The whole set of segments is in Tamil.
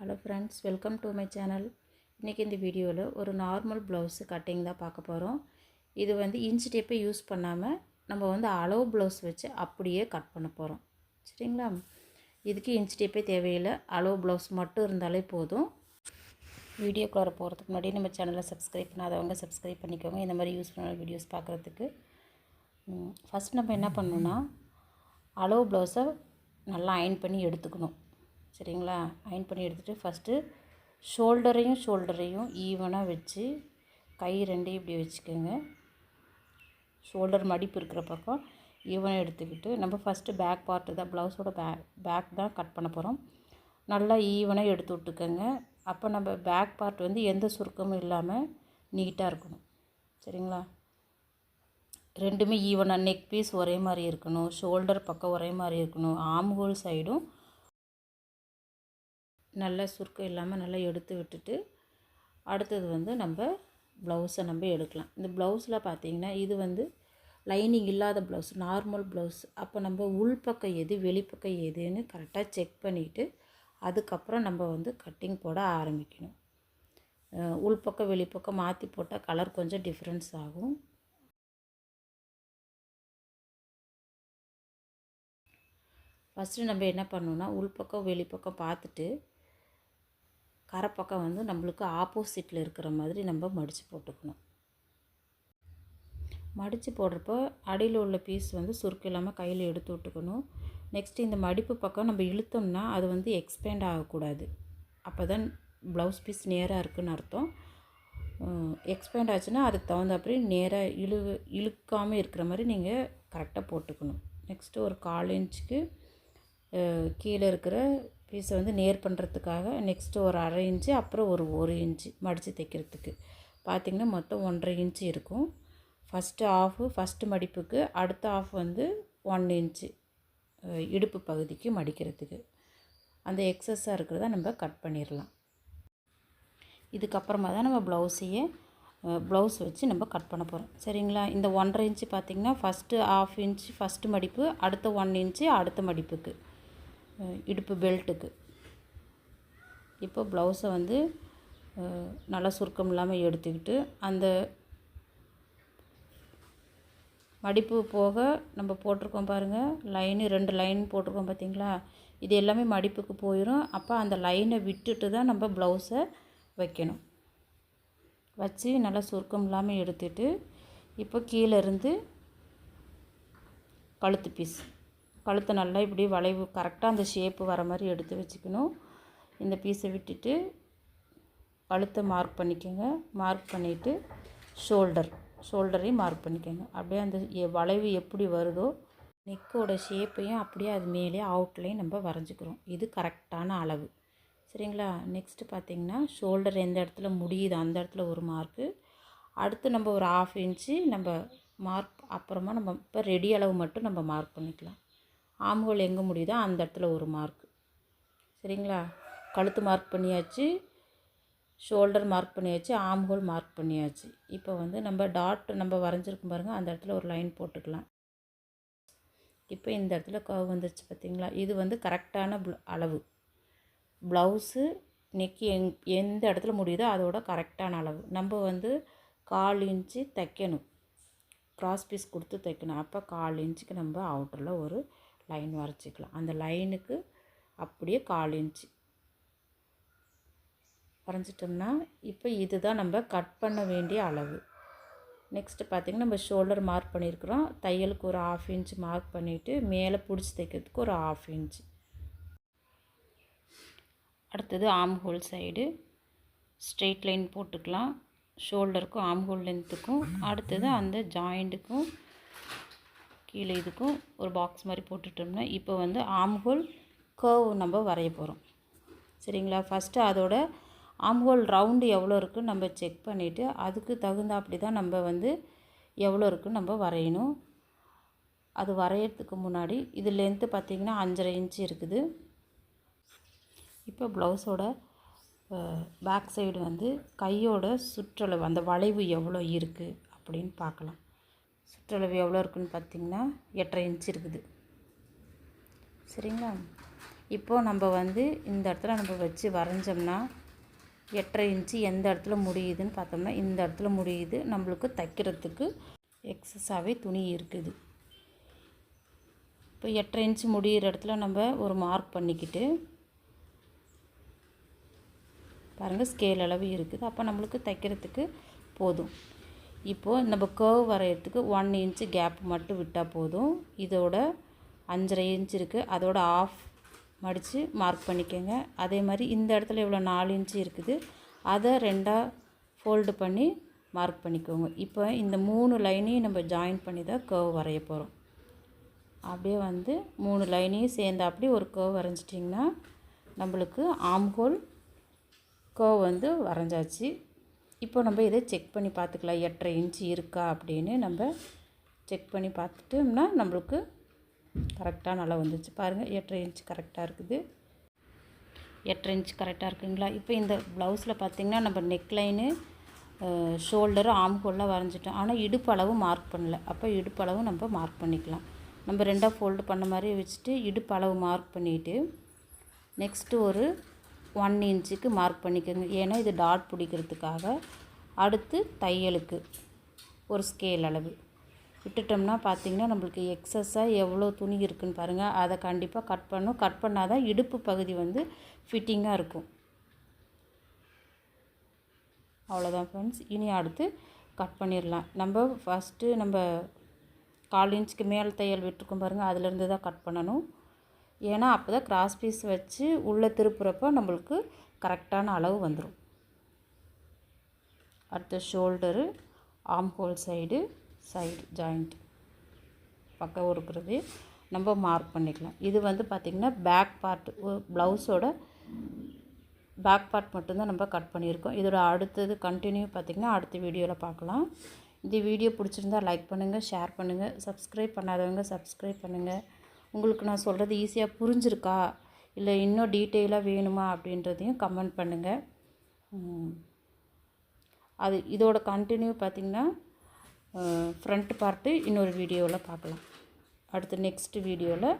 Hello friends welcome to my channel இன்றைக்கி இந்த வீடியோவில் ஒரு நார்மல் ப்ளவுஸு கட்டிங் தான் பார்க்க போகிறோம் இது வந்து இன்ச் டேப்பை யூஸ் பண்ணாமல் நம்ம வந்து அளவு ப்ளவுஸ் வச்சு அப்படியே கட் பண்ண போகிறோம் சரிங்களா? இதுக்கு இன்ச் டேப்பே தேவையில்லை. அளவு ப்ளவுஸ் மட்டும் இருந்தாலே போதும். வீடியோக்குள்ளார போகிறதுக்கு முன்னாடி நம்ம சேனலை சப்ஸ்கிரைப் பண்ணாதவங்க சப்ஸ்கிரைப் பண்ணிக்கோங்க. இந்த மாதிரி யூஸ்ஃபுல்லான வீடியோஸ் பார்க்குறதுக்கு. ஃபஸ்ட் நம்ம என்ன பண்ணணும்னா அளவு ப்ளவுஸை நல்லா அயன் பண்ணி எடுத்துக்கணும். சரிங்களா? அயன் பண்ணி எடுத்துகிட்டு ஃபஸ்ட்டு ஷோல்டரையும் ஷோல்டரையும் ஈவனாக வச்சு கை ரெண்டையும் இப்படி வச்சுக்கோங்க. ஷோல்டர் மடிப்பு இருக்கிற பக்கம் ஈவனாக எடுத்துக்கிட்டு நம்ம ஃபஸ்ட்டு பேக் பார்ட்டு தான் ப்ளவுஸோட பேக் பேக் தான் கட் பண்ண போகிறோம் நல்லா ஈவனாக எடுத்து விட்டுக்கோங்க. அப்போ நம்ம பேக் பார்ட் வந்து எந்த சுருக்கமும் இல்லாமல் நீட்டாக இருக்கணும். சரிங்களா? ரெண்டுமே ஈவனாக நெக் பீஸ் ஒரே மாதிரி இருக்கணும் ஷோல்டர் பக்கம் ஒரே மாதிரி இருக்கணும் ஆம்ஹோல் சைடும் நல்லா சுருக்கம் இல்லாமல் நல்லா எடுத்து விட்டுட்டு அடுத்தது வந்து நம்ம ப்ளவுஸை நம்ம எடுக்கலாம். இந்த ப்ளவுஸில் பார்த்திங்கன்னா இது வந்து லைனிங் இல்லாத ப்ளவுஸ் நார்மல் ப்ளவுஸ் அப்போ நம்ம உள்பக்கம் எது வெளிப்பக்கம் எதுன்னு கரெக்டாக செக் பண்ணிவிட்டு அதுக்கப்புறம் நம்ம வந்து கட்டிங் போட ஆரம்பிக்கணும். உள்பக்கம் வெளிப்பக்கம் மாற்றி போட்டால் கலர் கொஞ்சம் டிஃப்ரென்ஸ் ஆகும். ஃபஸ்ட்டு நம்ம என்ன பண்ணணுன்னா உள்பக்கம் வெளிப்பக்கம் பார்த்துட்டு கரைப்பக்கம் வந்து நம்மளுக்கு ஆப்போசிட்டில் இருக்கிற மாதிரி நம்ம மடித்து போட்டுக்கணும். மடித்து போடுறப்போ அடியில் உள்ள பீஸ் வந்து சுருக்கு இல்லாமல் கையில் எடுத்து விட்டுக்கணும். நெக்ஸ்ட் இந்த மடிப்பு பக்கம் நம்ம இழுத்தோம்னா அது வந்து எக்ஸ்பேண்ட் ஆகக்கூடாது. அப்போ தான் ப்ளவுஸ் பீஸ் நேராக இருக்குதுன்னு அர்த்தம் எக்ஸ்பேண்ட் ஆச்சுன்னா அதுக்கு தகுந்தாப்படி நேராக இழு இழுக்காமல் இருக்கிற மாதிரி நீங்கள் கரெக்டாக போட்டுக்கணும். நெக்ஸ்ட்டு ஒரு கால் இன்ச்சுக்கு கீழே இருக்கிற பீஸை வந்து நேர் பண்ணுறதுக்காக நெக்ஸ்ட்டு ஒரு அரை இன்ச்சு அப்புறம் ஒரு ஒரு இன்ச்சு மடித்து தைக்கிறதுக்கு. பார்த்திங்கன்னா மொத்தம் ஒன்றரை இன்ச்சு இருக்கும். ஃபஸ்ட்டு ஆஃபு ஃபஸ்ட்டு மடிப்புக்கு அடுத்த ஆஃப் வந்து ஒன் இன்ச்சு இடுப்பு பகுதிக்கு மடிக்கிறதுக்கு. அந்த எக்ஸஸாக இருக்கிறத நம்ம கட் பண்ணிடலாம் இதுக்கப்புறமா தான் நம்ம ப்ளவுஸையே ப்ளவுஸ் வச்சு நம்ம கட் பண்ண போகிறோம் சரிங்களா? இந்த ஒன்றரை இன்ச்சு பார்த்திங்கன்னா ஃபஸ்ட்டு ஆஃப் இன்ச் ஃபஸ்ட்டு மடிப்பு அடுத்த ஒன் இன்ச்சு அடுத்த மடிப்புக்கு. இடுப்பு பெல்ட்டுக்கு. இப்போ ப்ளவுஸை வந்து நல்லா சுருக்கம் இல்லாமல் எடுத்துக்கிட்டு அந்த மடிப்பு போக நம்ம போட்டிருக்கோம் பாருங்கள் லைனு ரெண்டு லைன் போட்டிருக்கோம் பார்த்தீங்களா? இது எல்லாமே மடிப்புக்கு போயிடும் அப்போ அந்த லைனை விட்டுட்டு தான் நம்ம ப்ளவுஸை வைக்கணும். வச்சு நல்லா சுருக்கம் இல்லாமல் எடுத்துட்டு இப்போ கீழேருந்து கழுத்து பீஸ் கழுத்தை நல்லா இப்படி வளைவு கரெக்டாக அந்த ஷேப்பு வர மாதிரி எடுத்து வச்சுக்கணும். இந்த பீஸை விட்டுட்டு கழுத்தை மார்க் பண்ணிக்கோங்க. மார்க் பண்ணிவிட்டு ஷோல்டர் ஷோல்டரையும் மார்க் பண்ணிக்கோங்க. அப்படியே அந்த வளைவு எப்படி வருதோ நெக்கோட ஷேப்பையும் அப்படியே அது மேலே அவுட்லையும் நம்ம வரைஞ்சிக்கிறோம். இது கரெக்டான அளவு. சரிங்களா? நெக்ஸ்ட்டு பார்த்திங்கன்னா ஷோல்டர் எந்த இடத்துல முடியுது அந்த இடத்துல ஒரு மார்க்கு அடுத்து நம்ம ஒரு ஆஃப் இன்ச்சு நம்ம மார்க் அப்புறமா நம்ம இப்போ ரெடி அளவு மட்டும் நம்ம மார்க் பண்ணிக்கலாம். ஆம்ஹோல் எங்கே முடியுதோ அந்த இடத்துல ஒரு மார்க் சரிங்களா? கழுத்து மார்க் பண்ணியாச்சு ஷோல்டர் மார்க் பண்ணியாச்சு ஆம்ஹோல் மார்க் பண்ணியாச்சு. இப்போ வந்து நம்ம டாட் நம்ம வரைஞ்சிருக்கும் பாருங்கள் அந்த இடத்துல ஒரு லைன் போட்டுக்கலாம். இப்போ இந்த இடத்துல கவ் வந்துருச்சு பார்த்திங்களா இது வந்து கரெக்டான அளவு. ப்ளவுஸு நெக்கி எங் எந்த இடத்துல முடியுதோ அதோட கரெக்டான அளவு. நம்ம வந்து கால் இன்ச்சு தைக்கணும். க்ராஸ் பீஸ் கொடுத்து தைக்கணும். அப்போ கால் இன்ச்சுக்கு நம்ம அவுட்டரில் ஒரு லைன் வரைச்சிக்கலாம். அந்த லைனுக்கு அப்படியே கால் இன்ச்சு. வரைஞ்சிட்டோம்னா இப்போ இதுதான் நம்ம கட் பண்ண வேண்டிய அளவு. நெக்ஸ்ட்டு பார்த்திங்கன்னா நம்ம ஷோல்டர் மார்க் பண்ணியிருக்கிறோம் தையலுக்கு ஒரு ஆஃப் இன்ச் மார்க் பண்ணிவிட்டு மேலே பிடிச்சி தைக்கிறதுக்கு ஒரு ஆஃப் இன்ச் அடுத்தது ஆம் ஹோல் சைடு ஸ்ட்ரெயிட் லைன் போட்டுக்கலாம் ஷோல்டருக்கும் ஆம் ஹோல் லென்த்துக்கும் அடுத்தது அந்த ஜாயிண்ட்டுக்கும் கீழே இதுக்கும் ஒரு பாக்ஸ் மாதிரி போட்டுட்டோம்னா இப்போ வந்து ஆம்ஹோல் கர்வ் நம்ம வரைய போகிறோம் சரிங்களா? ஃபஸ்ட்டு அதோட ஆம்ஹோல் ரவுண்டு எவ்வளோ இருக்குன்னு நம்ம செக் பண்ணிவிட்டு அதுக்கு தகுந்தாப்படி தான் நம்ம வந்து எவ்வளோ இருக்குன்னு நம்ம வரையணும். அது வரையறதுக்கு முன்னாடி இது லென்த்து பார்த்திங்கன்னா அஞ்சரை இன்ச்சு இருக்குது. இப்போ ப்ளவுஸோட பேக் சைடு வந்து கையோட சுற்றளவு அந்த வளைவு எவ்வளோ இருக்குது அப்படின்னு பார்க்கலாம். சுற்றளவு எவ்வளோ இருக்குதுன்னு பார்த்தீங்கன்னா எட்டரை இன்ச் இருக்குது. சரிங்களா? இப்போது நம்ம வந்து இந்த இடத்துல நம்ம வச்சு வரைஞ்சோம்னா எட்டரை இன்ச்சு எந்த இடத்துல முடியுதுன்னு பார்த்தோம்னா இந்த இடத்துல முடியுது. நம்மளுக்கு தைக்கிறதுக்கு எக்ஸஸாகவே துணி இருக்குது. இப்போ எட்டரை இன்ச்சு முடிகிற இடத்துல நம்ம ஒரு மார்க் பண்ணிக்கிட்டு பாருங்கள் ஸ்கேல் அளவு இருக்குது. அப்போ நம்மளுக்கு தைக்கிறதுக்கு போதும். இப்போது நம்ம கேர்வ் வரைகிறதுக்கு ஒன் இன்ச்சு கேப் மட்டும் விட்டால் போதும். இதோட அஞ்சரை இன்ச் இருக்குது அதோட ஆஃப் மடித்து மார்க் பண்ணிக்கோங்க. அதே மாதிரி இந்த இடத்துல இவ்வளோ நாலு இன்ச்சு இருக்குது. அதை ரெண்டாக ஃபோல்டு பண்ணி மார்க் பண்ணிக்கோங்க. இப்போ இந்த மூணு லைனையும் நம்ம ஜாயின் பண்ணி தான் கேர்வ் வரைய போகிறோம் அப்படியே வந்து மூணு லைனையும் சேர்ந்து அப்படியே ஒரு கேர்வ் வரைஞ்சிட்டிங்கன்னா நம்மளுக்கு ஆம்ஹோல் கேர்வ் வந்து வரைஞ்சாச்சு. இப்போ நம்ம இதை செக் பண்ணி பார்த்துக்கலாம். எட்டரை இன்ச்சு இருக்கா அப்படின்னு நம்ம செக் பண்ணி பார்த்துட்டோம்னா நம்மளுக்கு கரெக்டாக நல்லா வந்துச்சு பாருங்கள் எட்டரை இன்ச் கரெக்டாக இருக்குது. எட்டரை இன்ச் கரெக்டாக இருக்குங்களா? இப்போ இந்த ப்ளவுஸில் பார்த்திங்கன்னா நம்ம நெக்லைனு ஷோல்டரு ஆம் ஹோல்லாம் வரைஞ்சிட்டோம். ஆனால் இடுப்பு அளவு மார்க் பண்ணல. அப்போ இடுப்பு அளவு நம்ம மார்க் பண்ணிக்கலாம். நம்ம ரெண்டாக ஃபோல்டு பண்ண மாதிரி வச்சுட்டு இடுப்பு அளவு மார்க் பண்ணிவிட்டு நெக்ஸ்ட்டு ஒரு ஒன் இன்ச்சுக்கு மார்க் பண்ணிக்கோங்க. ஏன்னா இது டாட் பிடிக்கிறதுக்காக அடுத்து தையலுக்கு ஒரு ஸ்கேல் அளவு. விட்டுட்டோம்னா பார்த்திங்கன்னா நம்மளுக்கு எக்ஸஸாக எவ்வளோ துணி இருக்குதுன்னு பாருங்கள் அதை கண்டிப்பாக கட் பண்ணும் கட் பண்ணால் தான் இடுப்பு பகுதி வந்து ஃபிட்டிங்காக இருக்கும். அவ்வளோதான் ஃப்ரெண்ட்ஸ் இனி அடுத்து கட் பண்ணிடலாம். நம்ம ஃபஸ்ட்டு நம்ம கால் இன்ச்சுக்கு மேல் தையல் விட்டுருக்கோம் பாருங்கள் அதுலேருந்து தான் கட் பண்ணணும். ஏன்னா அப்போ தான் கிராஸ் பீஸ் வச்சு உள்ளே திருப்புறப்போ நம்மளுக்கு கரெக்டான அளவு வந்துடும் அடுத்த ஷோல்டரு ஆம் ஹோல் சைடு சைடு ஜாயிண்ட் பக்கம் இருக்கிறது நம்ம மார்க் பண்ணிக்கலாம். இது வந்து பார்த்திங்கன்னா பேக் பார்ட் ப்ளவுஸோட பேக் பார்ட் மட்டும்தான் நம்ம கட் பண்ணியிருக்கோம். இதோட அடுத்தது கண்டினியூ பார்த்திங்கன்னா அடுத்த வீடியோவில் பார்க்கலாம் இந்த வீடியோ பிடிச்சிருந்தா லைக் பண்ணுங்கள் ஷேர் பண்ணுங்கள் சப்ஸ்கிரைப் பண்ணாதவங்க சப்ஸ்கிரைப் பண்ணுங்கள் உங்களுக்கு நான் சொல்கிறது ஈஸியாக புரிஞ்சிருக்கா? இல்லை இன்னும் டீட்டெயிலாக வேணுமா? அப்படின்றதையும் கமெண்ட் பண்ணுங்கள் அது இதோட கண்டினியூ பார்த்திங்கன்னா ஃப்ரண்ட் பார்ட்டு இன்னொரு வீடியோவில் பார்க்கலாம். அடுத்து நெக்ஸ்ட் வீடியோவில்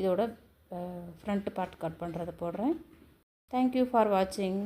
இதோட ஃப்ரண்ட் பார்ட் கட் பண்ணுறதை போடுறேன். தேங்க்யூ ஃபார் வாட்சிங்